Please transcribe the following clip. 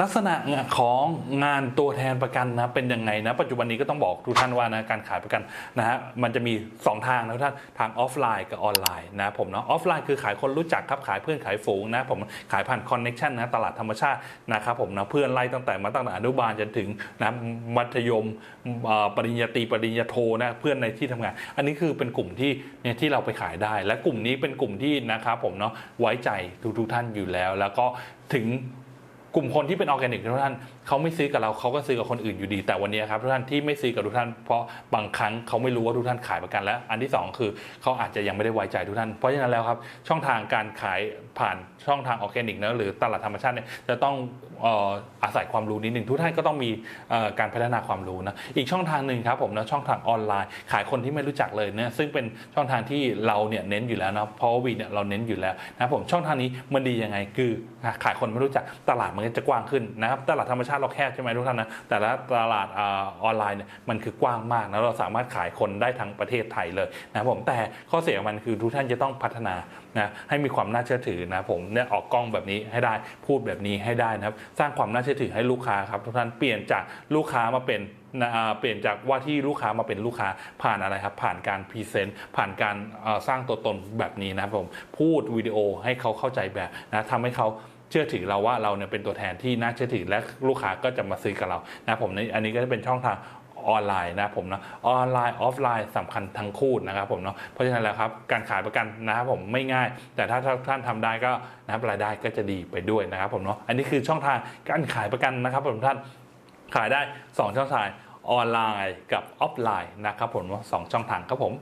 ลักษณะของงานตัวแทนประกันนะเป็นยังไงนะปัจจุบันนี้ก็ต้องบอกทุกท่านว่านะการขายประกันนะฮะมันจะมี 2 ทางนะทุกท่านทางออฟไลน์กับออนไลน์นะผมเนาะออฟไลน์คือขายคนรู้จักครับขายเพื่อนขายฝูงนะผมขายผ่านคอนเน็ชันนะตลาดธรรมชาตินะครับผมนะเพื่อนไล่ตั้งแต่มาตั้งแต่อนุบาลจนถึงนะมัธยมปริญญาตรีปริญญาโทนะเพื่อนในที่ทำงาน อันนี้คือเป็นกลุ่มที่เนี่ยที่เราไปขายได้ และกลุ่มนี้เป็นกลุ่มที่นะครับผมเนาะไว้ใจทุกๆท่านอยู่แล้ว แล้วก็ถึง กลุ่มคนที่เป็นออร์แกนิกทุกท่านเขาไม่ซื้อกับเราเขาก็ซื้อกับคนอื่นอยู่ดี แต่วันนี้ครับทุกท่านที่ไม่ซื้อกับทุกท่าน เพราะบางครั้งเขาไม่รู้ว่าทุกท่านขายประกันแล้ว อันที่สองคือเขาอาจจะยังไม่ได้ไว้ใจทุกท่าน เพราะฉะนั้นแล้วครับช่องทางการขายผ่านช่องทางออร์แกนิกนะหรือตลาดธรรมชาติเนี่ยจะต้องอ่ออาศัยความรู้นิดหนึ่งทุกท่านก็ต้องมีอ่อการพัฒนาความรู้นะอีกช่องทางหนึ่งครับผมนะช่องทางออนไลน์ ขายคนที่ไม่รู้จักเลยเนี่ยซึ่งเป็นช่องทางที่เราเนี่ยเน้นอยู่แล้วนะเพราะวีเนี่ยเราเน้นอยู่แล้วนะผมช่องทางนี้มันดียังไงคือขายคนไม่รู้จักตลาดมันก็จะกว้างขึ้นนะครับตลาดธรรมชาติเราแคบใช่ไหมทุกท่านนะแต่ละตลาดออนไลน์เนี่ยมันคือกว้างมากนะเราสามารถขายคนได้ทั้งประเทศไทยเลยนะผมแต่ข้อเสียของมันคือทุกท่านจะต้องพัฒนานะให้มีความน่าเชื่อถือนะผมเนี่ยออกกล้องแบบนี้ให้ได้พูดแบบนี้ให้ได้นะครับ สร้างความน่าเชื่อถือให้ลูกค้าครับทุกท่านเปลี่ยนจากลูกค้ามาเป็นนะเปลี่ยนจากว่าที่ลูกค้ามาเป็นลูกค้าผ่านอะไรครับ ผ่านการพรีเซนต์ผ่านการสร้างตัวตนแบบนี้นะครับผมพูดวิดีโอให้เขาเข้าใจแบบนะทำให้เขา เชื่อถือเราว่าเราเนี่ยเป็นตัวแทนที่น่าเชื่อถือและลูกค้าก็จะมาซื้อกับเรานะผมในอันนี้ก็จะเป็นช่องทางออนไลน์นะผมนะออนไลน์ออฟไลน์สำคัญทั้งคู่นะครับผมเนาะเพราะฉะนั้นแล้วครับการขายประกันนะครับผมไม่ง่าย แต่ถ้าท่านทำได้ก็นะครับรายได้ก็จะดีไปด้วยนะครับผมเนาะอันนี้คือช่องทางการขายประกันนะครับผมท่านขายได้ 2 ช่องทางออนไลน์กับออฟไลน์นะครับผมสองช่องทางครับผม